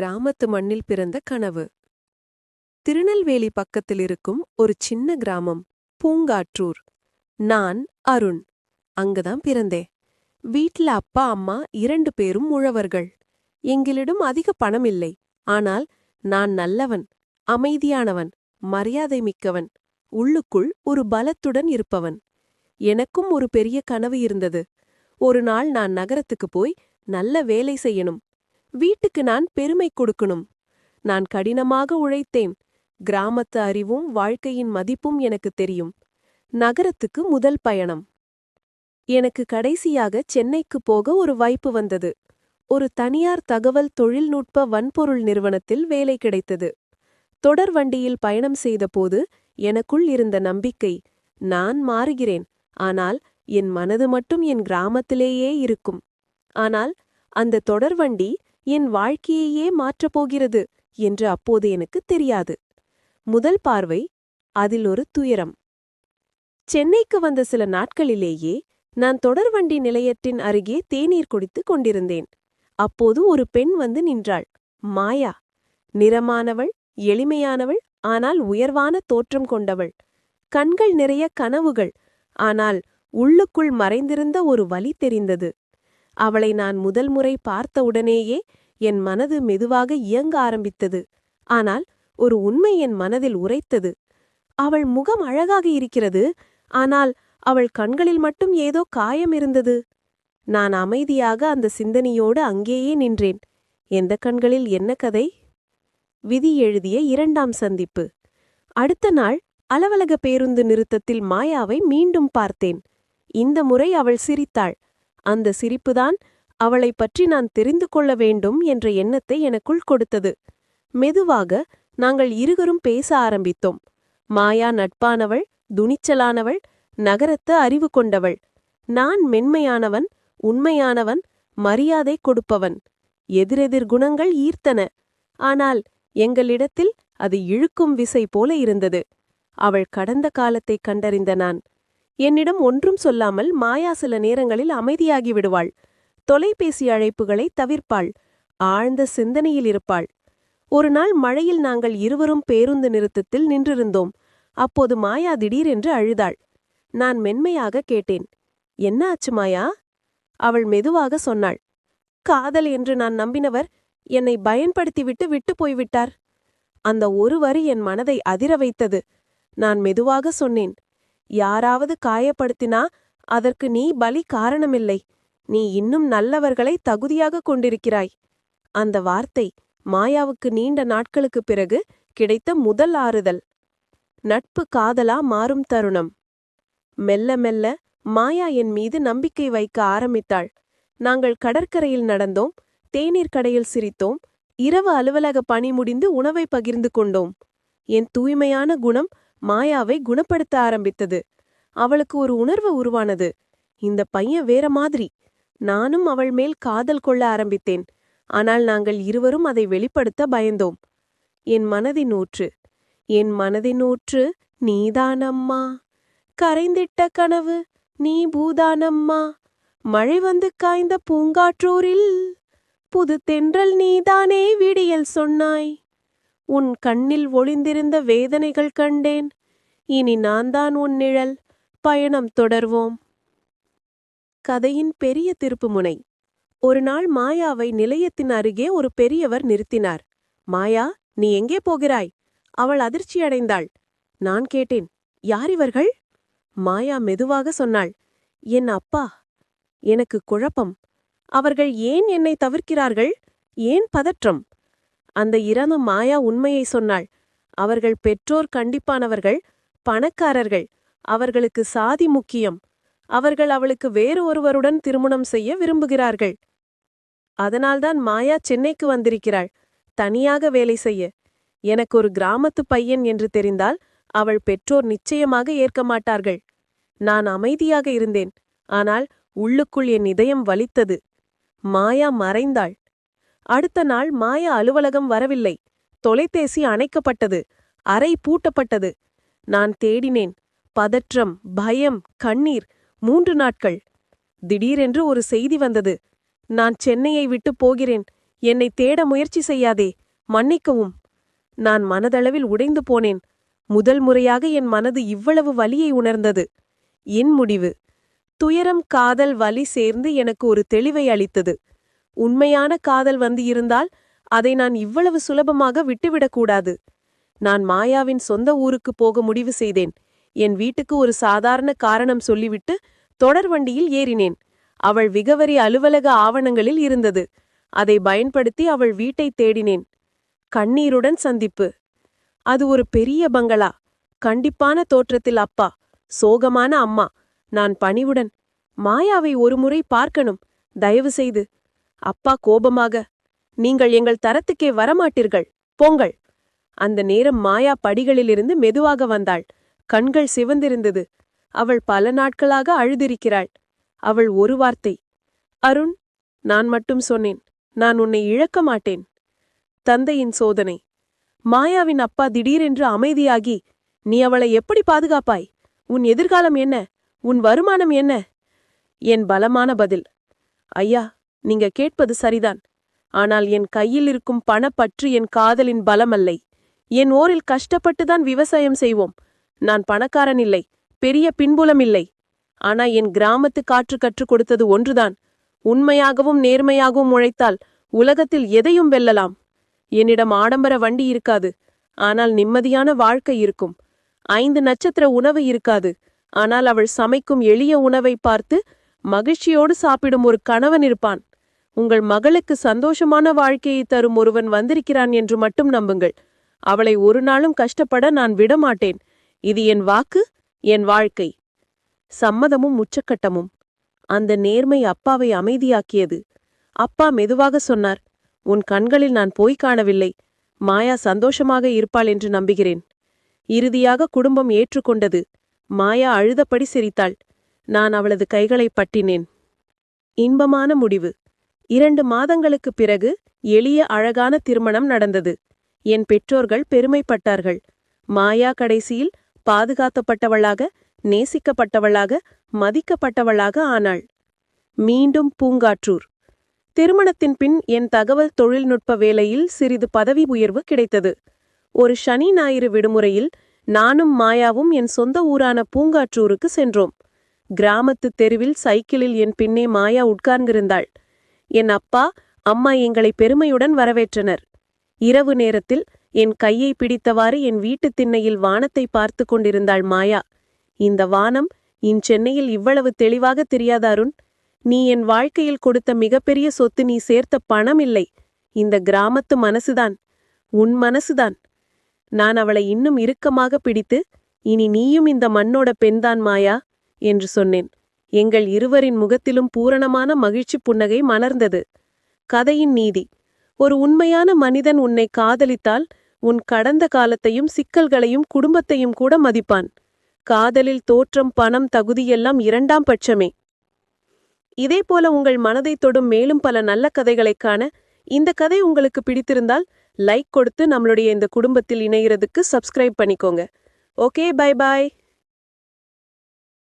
கிராமத்து மண்ணில் பிறந்த கனவு. திருநெல்வேலி பக்கத்தில் இருக்கும் ஒரு சின்ன கிராமம் பூங்காற்றூர். நான் அருண். அங்கதான் பிறந்தே வீட்ல அப்பா அம்மா இரண்டு பேரும் உழவர்கள். எங்களிடம் அதிக பணம் இல்லை. ஆனால் நான் நல்லவன் அமைதியானவன் மரியாதை மிக்கவன் உள்ளுக்குள் ஒரு பலத்துடன் இருப்பவன். எனக்கும் ஒரு பெரிய கனவு இருந்தது. ஒரு நாள் நான் நகரத்துக்கு போய் நல்ல வேலை செய்யணும் வீட்டுக்கு நான் பெருமை கொடுக்கணும். நான் கடினமாக உழைத்தேன். கிராமத்து அறிவும் வாழ்க்கையின் மதிப்பும் எனக்கு தெரியும். நகரத்துக்கு முதல் பயணம். எனக்கு கடைசியாக சென்னைக்கு போக ஒரு வாய்ப்பு வந்தது. ஒரு தனியார் தகவல் தொழில்நுட்ப வன்பொருள் நிறுவனத்தில் வேலை கிடைத்தது. தொடர் வண்டியில் பயணம் செய்தபோது எனக்குள் இருந்த நம்பிக்கை நான் மாறுகிறேன். ஆனால் என் மனது மட்டும் என் கிராமத்திலேயே இருக்கும். ஆனால் அந்த தொடர்வண்டி என் வாழ்க்கையையே மாற்றப் போகிறது என்று அப்போது எனக்கு தெரியாது. முதல் பார்வை அதில் ஒரு துயரம். சென்னைக்கு வந்த சில நாட்களிலேயே நான் தொடர்வண்டி நிலையத்தின் அருகே தேநீர் குடித்துக் கொண்டிருந்தேன். அப்போது ஒரு பெண் வந்து நின்றாள். மாயா நிறமானவள் எளிமையானவள் ஆனால் உயர்வான தோற்றம் கொண்டவள். கண்கள் நிறைய கனவுகள் ஆனால் உள்ளுக்குள் மறைந்திருந்த ஒரு வலி தெரிந்தது. அவளை நான் முதல் முறை பார்த்தவுடனேயே என் மனது மெதுவாக இயங்க ஆரம்பித்தது. ஆனால் ஒரு உண்மை என் மனதில் உரைத்தது. அவள் முகம் அழகாக இருக்கிறது ஆனால் அவள் கண்களில் மட்டும் ஏதோ காயம் இருந்தது. நான் அமைதியாக அந்த சிந்தனையோடு அங்கேயே நின்றேன். எந்த கண்களில் என்ன கதை? விதி எழுதிய இரண்டாம் சந்திப்பு. அடுத்த நாள் அலவலக பேருந்து நிறுத்தத்தில் மாயாவை மீண்டும் பார்த்தேன். இந்த முறை அவள் சிரித்தாள். அந்த சிரிப்புதான் அவளைப் பற்றி நான் தெரிந்து கொள்ள வேண்டும் என்ற எண்ணத்தை எனக்குள் கொடுத்தது. மெதுவாக நாங்கள் இருவரும் பேச ஆரம்பித்தோம். மாயா நட்பானவள் துணிச்சலானவள் நகரத்து அறிவு கொண்டவள். நான் மென்மையானவன் உண்மையானவன் மரியாதை கொடுப்பவன். எதிரெதிர் குணங்கள் ஈர்த்தன. ஆனால் எங்களிடத்தில் அது இழுக்கும் விசை போல இருந்தது. அவள் கடந்த காலத்தை கண்டறிந்த நான். என்னிடம் ஒன்றும் சொல்லாமல் மாயா சில நேரங்களில் அமைதியாகி விடுவாள். தொலைபேசி அழைப்புகளை தவிர்ப்பாள். ஆழ்ந்த சிந்தனையில் இருப்பாள். ஒரு நாள் மழையில் நாங்கள் இருவரும் பேருந்து நிறுத்தத்தில் நின்றிருந்தோம். அப்போது மாயா திடீரென்று அழுதாள். நான் மென்மையாக கேட்டேன். என்ன ஆச்சு மாயா? அவள் மெதுவாக சொன்னாள். காதல் என்று நான் நம்பினவர் என்னை பயன்படுத்திவிட்டு விட்டு போய்விட்டார். அந்த ஒரு வரி என் மனதை அதிர வைத்தது. நான் மெதுவாக சொன்னேன். யாராவது காயப்படுத்தினா அதற்கு நீ பலி காரணமில்லை. நீ இன்னும் நல்லவர்களை தகுதியாக கொண்டிருக்கிறாய். அந்த வார்த்தை மாயாவுக்கு நீண்ட நாட்களுக்குப் பிறகு கிடைத்த முதல் ஆறுதல். நட்பு காதலா மாறும் தருணம். மெல்ல மெல்ல மாயா என் மீது நம்பிக்கை வைக்க ஆரம்பித்தாள். நாங்கள் கடற்கரையில் நடந்தோம் தேநீர் கடையில் சிரித்தோம் இரவு அலுவலக பணி முடிந்து உணவை பகிர்ந்து கொண்டோம். என் தூய்மையான குணம் மாயாவை குணப்படுத்த ஆரம்பித்தது. அவளுக்கு ஒரு உணர்வு உருவானது. இந்த பையன் வேற மாதிரி. நானும் அவள் மேல் காதல் கொள்ள ஆரம்பித்தேன். ஆனால் நாங்கள் இருவரும் அதை வெளிப்படுத்த பயந்தோம். என் மனதின் ஊற்று. என் மனதின் ஊற்று நீதானம்மா. கரைந்திட்ட கனவு நீ பூதானம்மா. மழை வந்து காய்ந்த பூங்காற்றூரில் புது தென்றல் நீதானே விடியல் சொன்னாய். உன் கண்ணில் ஒளிந்திருந்த வேதனைகள் கண்டேன். இனி நான்தான் உன் நிழல். பயணம் தொடர்வோம். கதையின் பெரிய திருப்புமுனை. ஒரு நாள் மாயாவை நிலையத்தின் அருகே ஒரு பெரியவர் நிறுத்தினார். மாயா நீ எங்கே போகிறாய்? அவள் அதிர்ச்சியடைந்தாள் நான் கேட்டேன் யார் இவர்கள்? மாயா மெதுவாக சொன்னாள் என் அப்பா. எனக்கு குழப்பம். அவர்கள் ஏன் என்னை தவிர்க்கிறார்கள்? ஏன் பதற்றம்? அந்த இறந்த மாயா உண்மையை சொன்னாள். அவர்கள் பெற்றோர் கண்டிப்பானவர்கள் பணக்காரர்கள் அவர்களுக்கு சாதி முக்கியம். அவர்கள் அவளுக்கு வேறு ஒருவருடன் திருமணம் செய்ய விரும்புகிறார்கள். அதனால்தான் மாயா சென்னைக்கு வந்திருக்கிறாள். தனியாக வேலை செய்ய. எனக்கு ஒரு கிராமத்து பையன் என்று தெரிந்தால் அவள் பெற்றோர் நிச்சயமாக ஏற்க மாட்டார்கள். நான் அமைதியாக இருந்தேன். ஆனால் உள்ளுக்குள் என் இதயம் வலித்தது. மாயா மறைந்தாள். அடுத்த நாள் மாய அலுவலகம் வரவில்லை. தொலைபேசி அணைக்கப்பட்டது. அறை பூட்டப்பட்டது. நான் தேடினேன். பதற்றம் பயம் கண்ணீர் மூன்று நாட்கள். திடீரென்று ஒரு செய்தி வந்தது. நான் சென்னையை விட்டு போகிறேன். என்னை தேட முயற்சி செய்யாதே. மன்னிக்கவும். நான் மனதளவில் உடைந்து போனேன். முதல் முறையாக என் மனது இவ்வளவு வலியை உணர்ந்தது. என் முடிவு. துயரம் காதல் வலி சேர்ந்து எனக்கு ஒரு தெளிவை அளித்தது. உண்மையான காதல் வந்து இருந்தால் அதை நான் இவ்வளவு சுலபமாக விட்டுவிடக்கூடாது நான் மாயாவின் சொந்த ஊருக்கு போக முடிவு செய்தேன். என் வீட்டுக்கு ஒரு சாதாரண காரணம் சொல்லிவிட்டு தொடர் வண்டியில் ஏறினேன். அவள் விகவரி அலுவலக ஆவணங்களில் இருந்தது. அதை பயன்படுத்தி அவள் வீட்டை தேடினேன். கண்ணீருடன் சந்திப்பு. அது ஒரு பெரிய பங்களா. கண்டிப்பான தோற்றத்தில் அப்பா சோகமான அம்மா. நான் பணிவுடன் மாயாவை ஒருமுறை பார்க்கணும். தயவு செய்து அப்பா கோபமாக நீங்கள் எங்கள் தரத்துக்கே வரமாட்டீர்கள் போங்கள். அந்த நேரம் மாயா படிகளிலிருந்து மெதுவாக வந்தாள். கண்கள் சிவந்திருந்தது. அவள் பல நாட்களாக அழுதிருக்கிறாள். அவள் ஒரு வார்த்தை அருண் நான் மட்டும் சொன்னேன் நான் உன்னை இழக்க மாட்டேன். தந்தையின் சோதனை மாயாவின் அப்பா திடீரென்று அமைதியாகி நீ அவளை எப்படி பாதுகாப்பாய்? உன் எதிர்காலம் என்ன? உன் வருமானம் என்ன? என் பலமான பதில் ஐயா நீங்க கேட்பது சரிதான். ஆனால் என் கையில் இருக்கும் பணப்பற்று என் காதலின் பலமல்லை. என் ஓரில் கஷ்டப்பட்டுதான் விவசாயம் செய்வோம். நான் பணக்காரன் இல்லை பெரிய பின்புலம் இல்லை. ஆனா என் கிராமத்து காற்று கற்றுக் கொடுத்தது ஒன்றுதான். உண்மையாகவும் நேர்மையாகவும் உழைத்தால் உலகத்தில் எதையும் வெல்லலாம். என்னிடம் ஆடம்பர வண்டி இருக்காது. ஆனால் நிம்மதியான வாழ்க்கை இருக்கும். ஐந்து நட்சத்திர உணவு இருக்காது. ஆனால் அவள் சமைக்கும் எளிய உணவை பார்த்து மகிழ்ச்சியோடு சாப்பிடும் ஒரு கணவன் இருப்பான். உங்கள் மகளுக்கு சந்தோஷமான வாழ்க்கையை தரும் ஒருவன் வந்திருக்கிறான் என்று மட்டும் நம்புங்கள். அவளை ஒரு நாளும் கஷ்டப்பட நான் விடமாட்டேன். இது என் வாக்கு என் வாழ்க்கை. சம்மதமும் உச்சக்கட்டமும். அந்த நேர்மை அப்பாவை அமைதியாக்கியது. அப்பா மெதுவாக சொன்னார் உன் கண்களில் நான் போய் காணவில்லை. மாயா சந்தோஷமாக இருப்பாள் என்று நம்புகிறேன். இறுதியாக குடும்பம் ஏற்றுக்கொண்டது. மாயா அழுதபடி சிரித்தாள். நான் அவளது கைகளை பட்டினேன். இன்பமான முடிவு. இரண்டு மாதங்களுக்குப் பிறகு எளிய அழகான திருமணம் நடந்தது. என் பெற்றோர்கள் பெருமைப்பட்டார்கள். மாயா கடைசியில் பாதுகாத்தப்பட்டவளாக நேசிக்கப்பட்டவளாக மதிக்கப்பட்டவளாக ஆனாள். மீண்டும் பூங்காற்றூர். திருமணத்தின் பின் என் தகவல் தொழில்நுட்ப வேலையில் சிறிது பதவி உயர்வு கிடைத்தது. ஒரு சனி ஞாயிறு விடுமுறையில் நானும் மாயாவும் என் சொந்த ஊரான பூங்காற்றூருக்கு சென்றோம். கிராமத்து தெருவில் சைக்கிளில் என் பின்னே மாயா உட்கார்ந்திருந்தாள். என் அப்பா அம்மா எங்களை பெருமையுடன் வரவேற்றனர். இரவு நேரத்தில் என் கையை பிடித்தவாறு என் வீட்டுத் திண்ணையில் வானத்தை பார்த்து கொண்டிருந்தாள் மாயா. இந்த வானம் இன் சென்னையில் இவ்வளவு தெளிவாக தெரியாத அருண். நீ என் வாழ்க்கையில் கொடுத்த மிகப்பெரிய சொத்து நீ சேர்த்த பணம் இல்லை. இந்த கிராமத்து மனசுதான். உன் மனசுதான். நான் அவளை இன்னும் இறுக்கமாக பிடித்து இனி நீயும் இந்த மண்ணோட பெண்தான் மாயா என்று சொன்னேன். எங்கள் இருவரின் முகத்திலும் பூரணமான மகிழ்ச்சி புன்னகை மலர்ந்தது. கதையின் நீதி. ஒரு உண்மையான மனிதன் உன்னை காதலித்தால் உன் கடந்த காலத்தையும் சிக்கல்களையும் குடும்பத்தையும் கூட மதிப்பான். காதலில் தோற்றம் பணம் தகுதியெல்லாம் இரண்டாம் பட்சமே. இதேபோல உங்கள் மனதை தொடும் மேலும் பல நல்ல கதைகளை காண இந்த கதை உங்களுக்கு பிடித்திருந்தால் லைக் கொடுத்து நம்மளுடைய இந்த குடும்பத்தில் இணைகிறதுக்கு சப்ஸ்கிரைப் பண்ணிக்கோங்க. Okay bye bye